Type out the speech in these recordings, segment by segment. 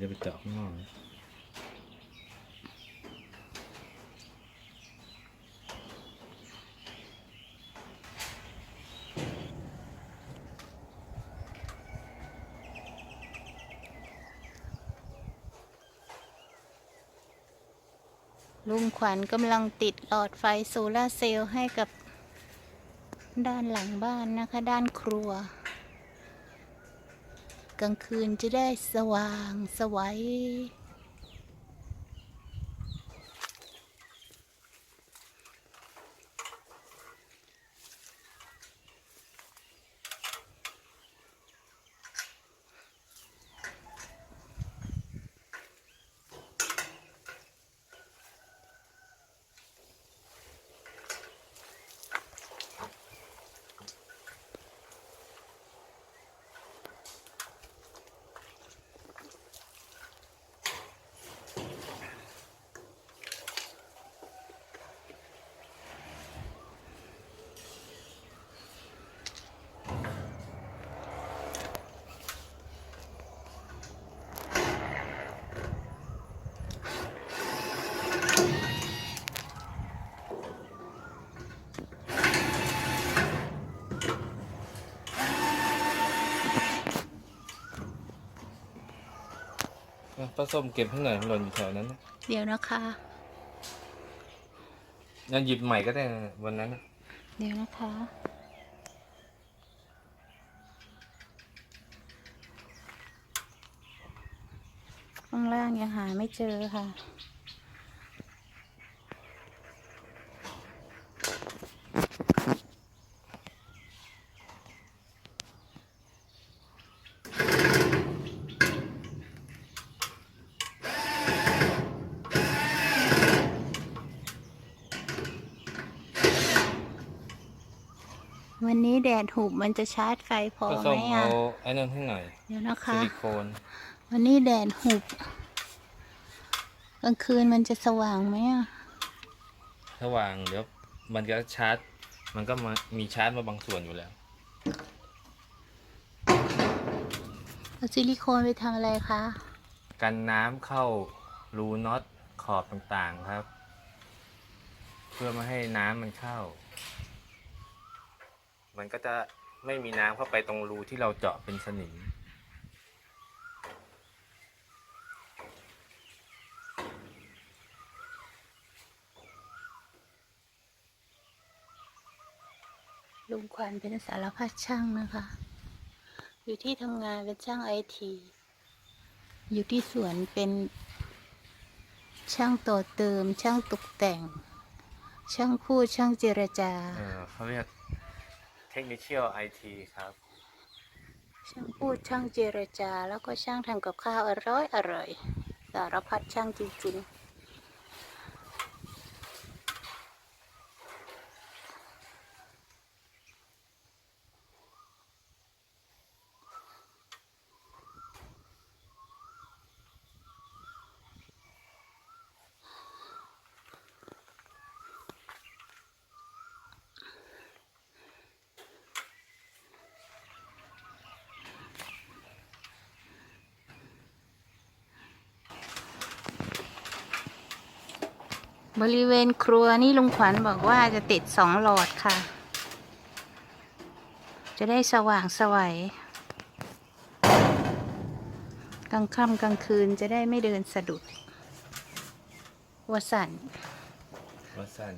จะไปเจาะข้างนอกลุงขวัญกำลังติดหลอดไฟโซลาเซลล์ให้กับด้านหลังบ้านนะคะ ด้านครัว กลางคืนจะได้สว่างสวัย อะป้าส้มเก็บให้หน่อยหล่นอยู่แถวนั้นนะเดี๋ยวนะคะ งั้นหยิบใหม่ก็ได้นะวันนั้นนะเดี๋ยวนะคะ ข้างล่างยังหาไม่เจอค่ะ วันนี้แดดหุบมันจะชาร์จไฟพอป้าไหส้มมอะเอาไอ้นั่นให้หน่อยเดี๋ยวนะซิคะ ลิโคนวันนี้แดดหุบกลางคืนมันจะสว่างไหมอะถ้าวางเดี๋ยวมันก็ชาร์จ มันก็มามีชาร์จมาบางส่วนอยู่แล้ว เอาซิลิโคนไปทำอะไรคะ กันน้ำเข้ารูน็อตขอบต่างๆครับ เพื่อไม่ให้น้ำมันเข้า มันก็จะไม่มีน้ำเข้าไปตรงรูที่เราเจาะเป็นสนิม ลุงควันเป็นสารพัดช่างนะคะ อยู่ที่ทำงานเป็นช่างไอที อยู่ที่สวนเป็นช่างต่อเติม ช่างตกแต่ง ช่างพูดช่างเจรจา เออเขาเรียก เทคนิคเชียลไอทีครับช่างพูดช่างเจรจา แล้วก็ช่างทำกับข้าวอร่อยอร่อยสารพัดช่างจริงๆ บริเวณครัวนี่ลุงขวัญบอกว่าจะติดสองหลอดค่ะ จะได้สว่างสวัยกลางค่ำกลางคืนจะได้ไม่เดินสะดุดวสันวัสัน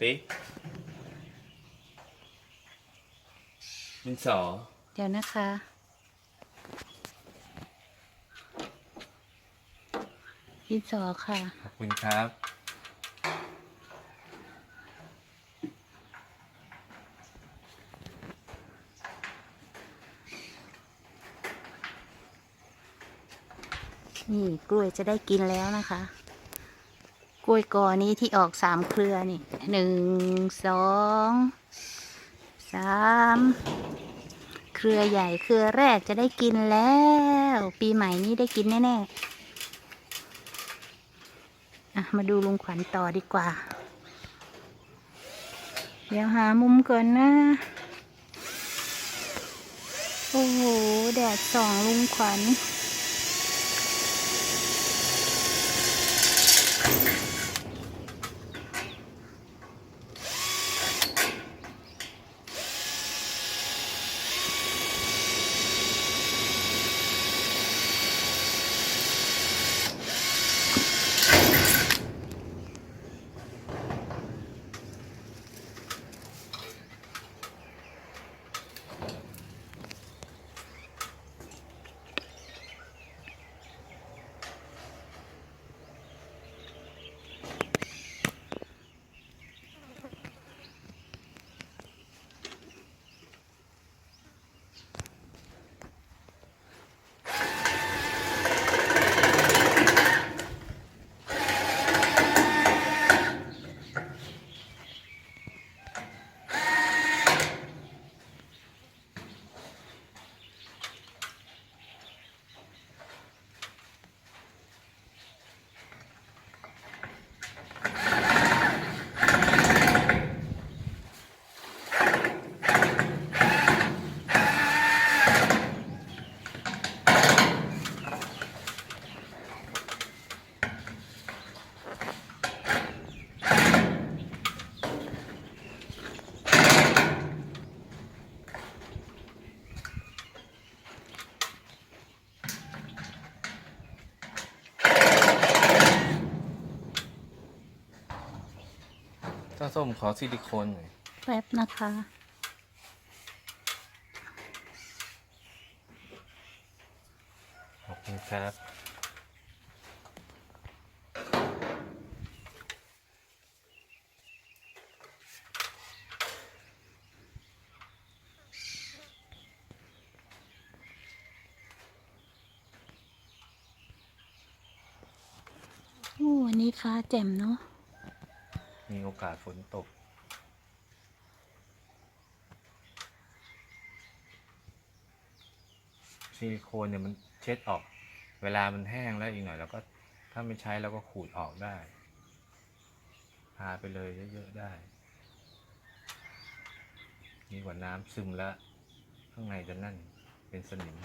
ปิ๊กมินสอ เดี๋ยวนะคะ ดินสอค่ะ ขอบคุณครับ นี่กล้วยจะได้กินแล้วนะคะ กล้วยกอนี้ที่ออกสามเครือนี่หนึ่งสองสามเครือใหญ่เครือแรกจะได้กินแล้ว ปีใหม่นี้ได้กินแน่ๆอะมาดูลุงขวัญต่อดีกว่า เดี๋ยวหามุมก่อนนะ โอ้โห แดดส่องลุงขวัญาส้มขอซิลิโคนหน่อยแป๊บนะคะ ขอบคุณครับ โอ้วันนี้ฟ้าแจ่มเนาะมี โอกาสฝนตก ซิลิโคนเนี่ยมันเช็ดออก เวลามันแห้งแล้วอีกหน่อยเราก็ถ้าไม่ใช้เราก็ขูดออกได้พาไปเลยเยอะๆได้นี่กว่าน้ำซึมแล้ว ข้างในจะนั่นเป็นสนิม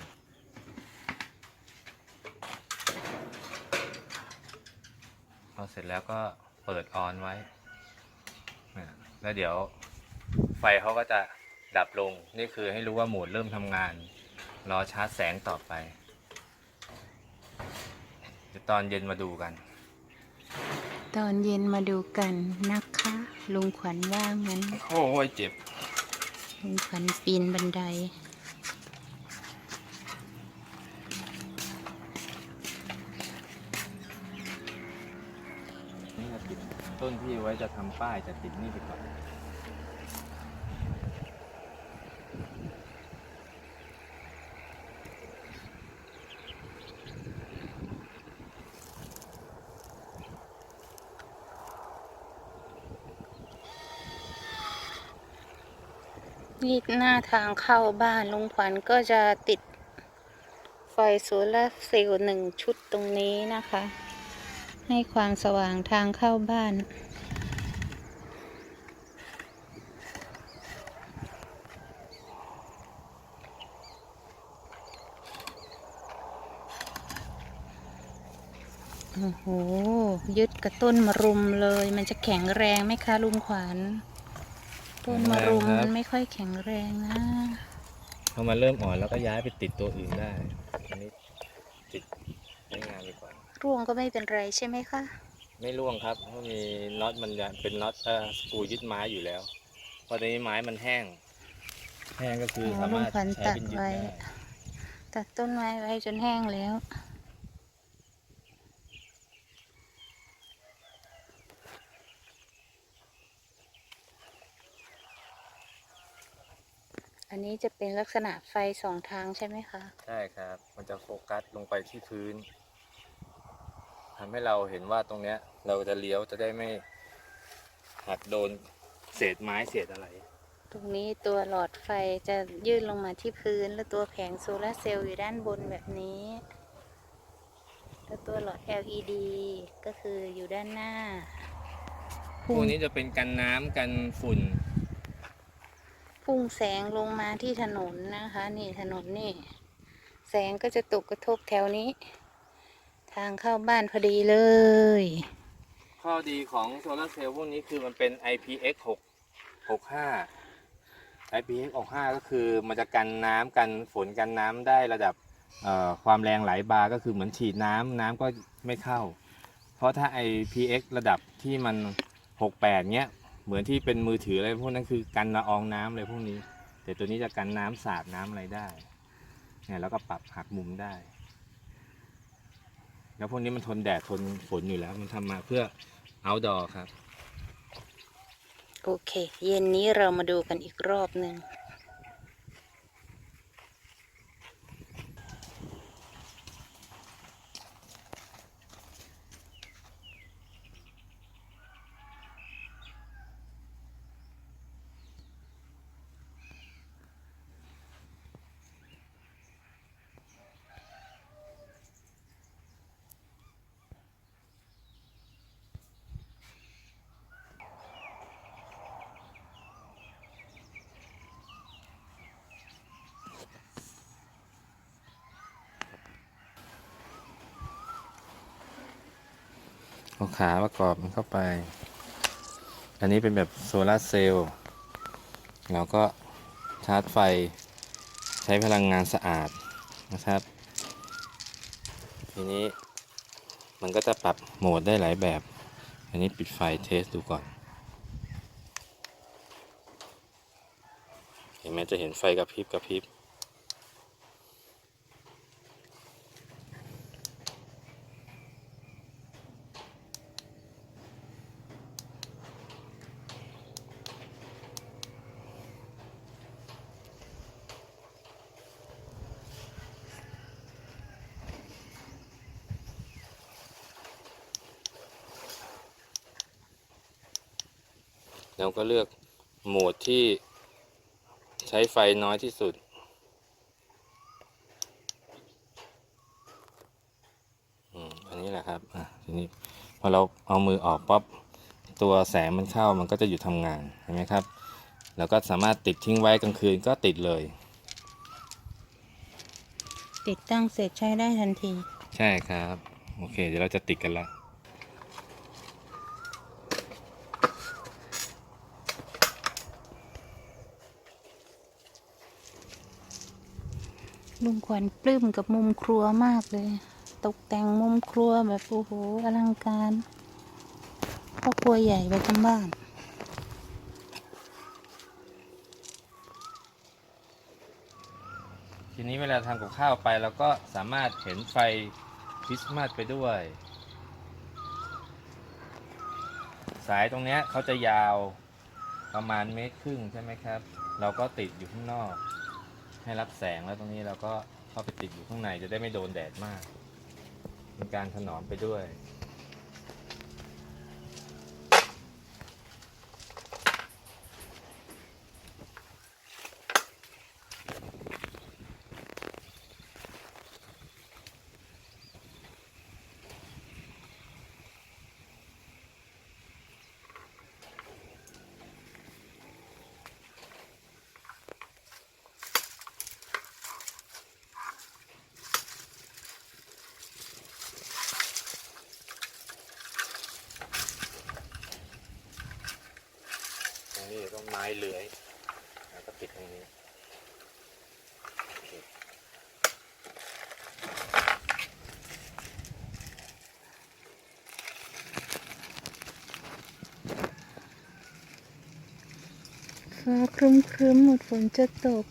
พอเสร็จแล้วก็เปิดออนไว้ แล้วเดี๋ยวไฟเขาก็จะดับลง นี่คือให้รู้ว่าโหมดเริ่มทำงาน รอชาร์จแสงต่อไปเดี๋ยวตอนเย็นมาดูกัน ตอนเย็นมาดูกันนะคะ ลุงขวัญว่างั้น โอ้ยเจ็บ ลุงขวัญปีนบันได นี่จะ ต้นที่ไว้จะทำป้ายจะติดนี่ไปก่อนนี่หน้าทางเข้าบ้านลุงขวัญก็จะติดไฟโซลาร์เซลล์หนึ่งชุดตรงนี้นะคะ ให้ความสว่างทางเข้าบ้าน โอ้โห ยึดกับต้นมะรุมเลย มันจะแข็งแรงไหมคะลุงขวัญ ต้นมะรุมแข็งแรงครับ มันไม่ค่อยแข็งแรงนะ พอมันเริ่มอ่อนแล้วก็ย้ายไปติดตัวอื่นได้อันนี้ติด ร่วงก็ไม่เป็นไรใช่ไหมคะ ไม่ร่วงครับเพราะมีน็อตมันจะเป็นน็อตเอ่อสกรูยึดไม้อยู่แล้วพอตอนนี้ไม้มันแห้ง แห้งก็คืออ๋อสามารถลุงขวัญใช้ตัดเป็นยึดไว้ ได้ตัดต้นไม้ไว้จนแห้งแล้ว อันนี้จะเป็นลักษณะไฟสองทางใช่ไหมคะ ใช่ครับ มันจะโฟกัสลงไปที่พื้น ทำให้เราเห็นว่าตรงเนี้ย เราจะเลี้ยวจะได้ไม่หักโดนเศษไม้เศษอะไร ตรงนี้ตัวหลอดไฟจะยื่นลงมาที่พื้น แล้วตัวแผงโซลาร์เซลล์อยู่ด้านบนแบบนี้ แล้วตัวหลอด LED ก็คืออยู่ด้านหน้า พวกนี้จะเป็นกันน้ำกันฝุ่น พุ่งแสงลงมาที่ถนนนะคะ นี่ถนนนี่ แสงก็จะตกกระทบแถวนี้ ทางเข้าบ้านพอดีเลย ข้อดีของโซลาร์เซลล์พวกนี้คือมันเป็น IPX 6 65 IPX 65 ก็คือมันจะกันน้ำกันฝนกันน้ำได้ระดับความแรงไหลบาก็คือเหมือนฉีดน้ำน้ำก็ไม่เข้า เพราะถ้า IPX ระดับที่มัน 68เนี้ยเหมือนที่เป็นมือถืออะไรพวกนั้นคือกันละอองน้ำอะไรพวกนี้ แต่ตัวนี้จะกันน้ำสาดน้ำอะไรได้เนี่ยแล้วก็ปรับหักมุมได้ แล้วพวกนี้มันทนแดดทนฝนอยู่แล้ว มันทำมาเพื่อเอาดอครับ โอเค เย็นนี้เรามาดูกันอีกรอบหนึ่งาขาประกอบมันเข้าไป อันนี้เป็นแบบโซลาเซลล์เราก็ชาร์จไฟใช้พลังงานสะอาดนะครับ ทีนี้มันก็จะปรับโหมดได้หลายแบบ อันนี้ปิดไฟเทสดูก่อน เห็นไหมจะเห็นไฟกระพริบกระพริบ ก็เลือกโหมดที่ใช้ไฟน้อยที่สุดอืมอันนี้แหละครับอะทีนี้พอเราเอามือออกป๊อปตัวแสงมันเข้ามันก็จะหยุดทำงาน เห็นไหมครับ แล้วก็สามารถติดทิ้งไว้กลางคืนก็ติดเลย ติดตั้งเสร็จใช้ได้ทันที ใช่ครับ โอเค เดี๋ยวเราจะติดกันละ ลุงขวัญปลื้มกับมุมครัวมากเลย ตกแต่งมุมครัวแบบโอ้โหอลังการครอบครัวใหญ่ไปทั้งบ้านทีนี้เวลาทำกับข้าวไปเราก็สามารถเห็นไฟคริสต์มาสไปด้วย สายตรงเนี้ยเขาจะยาวประมาณเมตรครึ่งใช่ไหมครับ เราก็ติดอยู่ข้างนอก ให้รับแสงแล้วตรงนี้เราก็เข้าไปติดอยู่ข้างในจะได้ไม่โดนแดดมากเป็นการถนอมไปด้วย ตรงนี้เดี๋ยวต้อง ไม้เลื้อยแล้วก็ติดตรงนี้โอเคฟ้าครึ้มครึ้มๆหมดฝนจะตก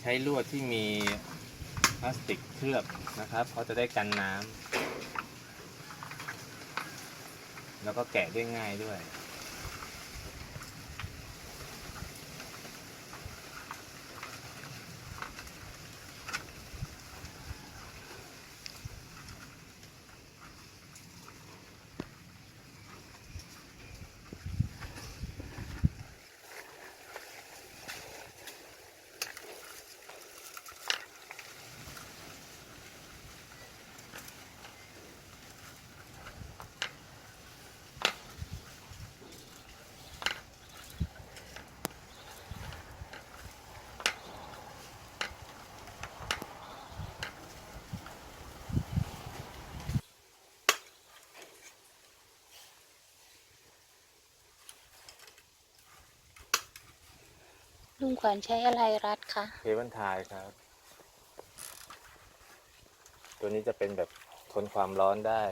ใช้ลวดที่มีพลาสติกเคลือบนะครับเขาจะได้กันน้ำ แล้วก็แกะได้ง่ายด้วย ลุงขวัญใช้อะไรรัดคะเคเบิลไทยครับ ตัวนี้จะเป็นแบบทนความร้อนได้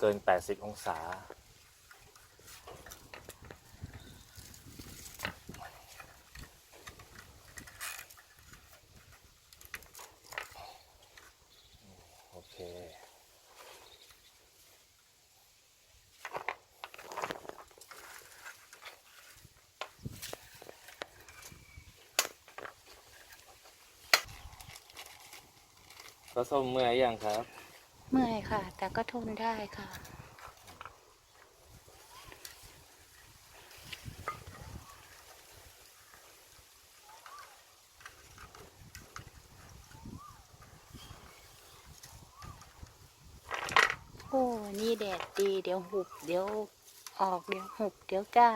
เกิน 80 องศา โอเค ก็ส้มเมื่อยยังครับ เมื่อยค่ะ แต่ก็ทนได้ค่ะ โอ้ นี่แดดดี เดี๋ยวหุบ เดี๋ยวออก เดี๋ยวหุบ เดี๋ยวจ้า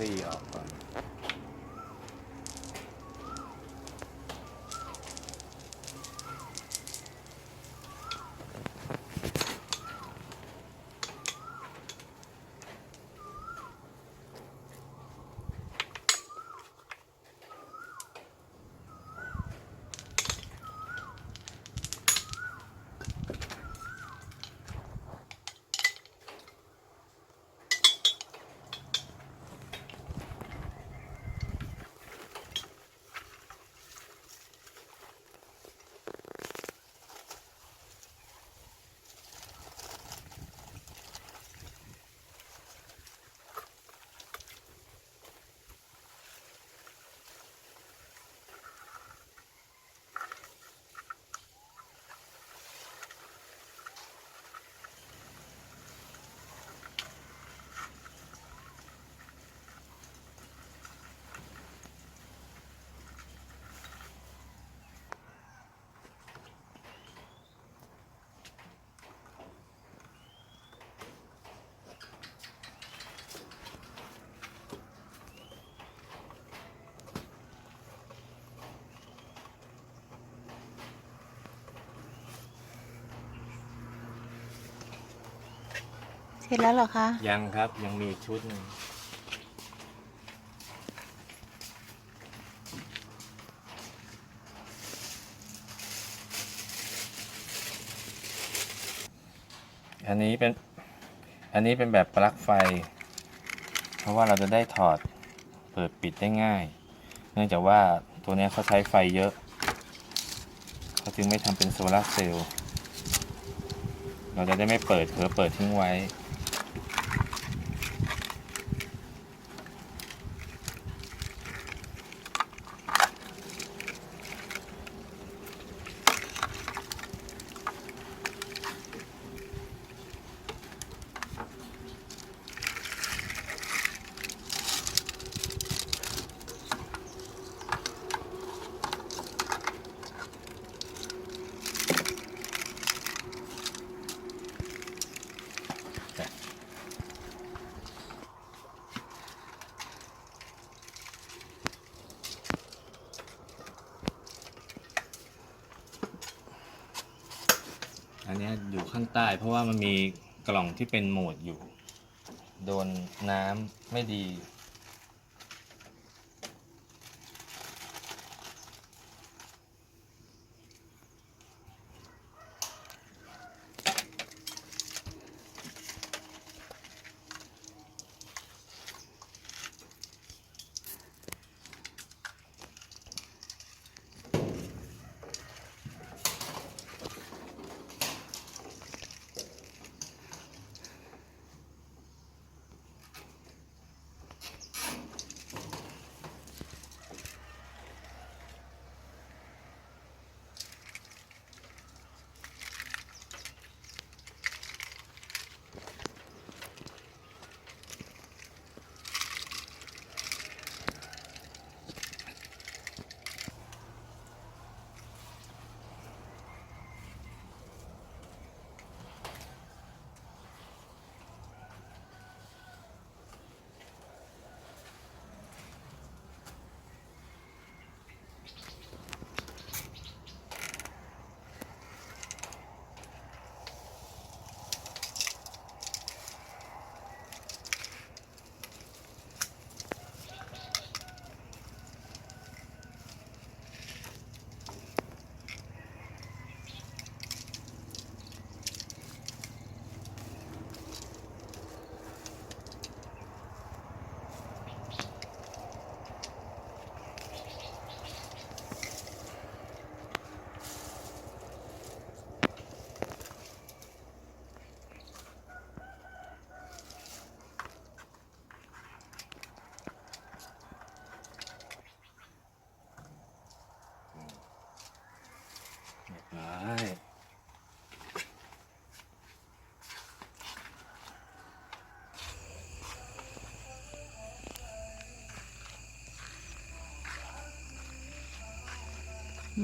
ตรี เสร็จแล้วเหรอคะยังครับยังมีอีกชุดหนึ่งอันนี้เป็นอันนี้เป็นแบบปลั๊กไฟ เพราะว่าเราจะได้ถอดเปิดปิดได้ง่าย เนื่องจากว่าตัวนี้เขาใช้ไฟเยอะเขาจึงไม่ทำเป็นโซลาร์เซลล์เราจะได้ไม่เปิดเผลอเปิดทิ้งไว้ ใต้ เพราะว่ามันมีกล่องที่เป็นโหมดอยู่ โดนน้ำไม่ดี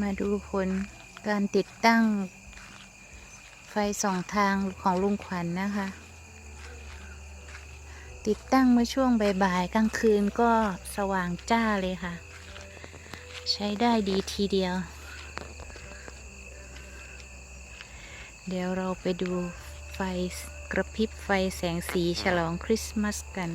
มาดูผลการติดตั้ง ไฟสองทางของลุงขวัญนะคะ ติดตั้งเมื่อช่วงบ่ายๆกลางคืนก็สว่างจ้าเลยค่ะ ใช้ได้ดีทีเดียว เดี๋ยวเราไปดูไฟกระพริบไฟแสงสีฉลองคริสต์มาสกัน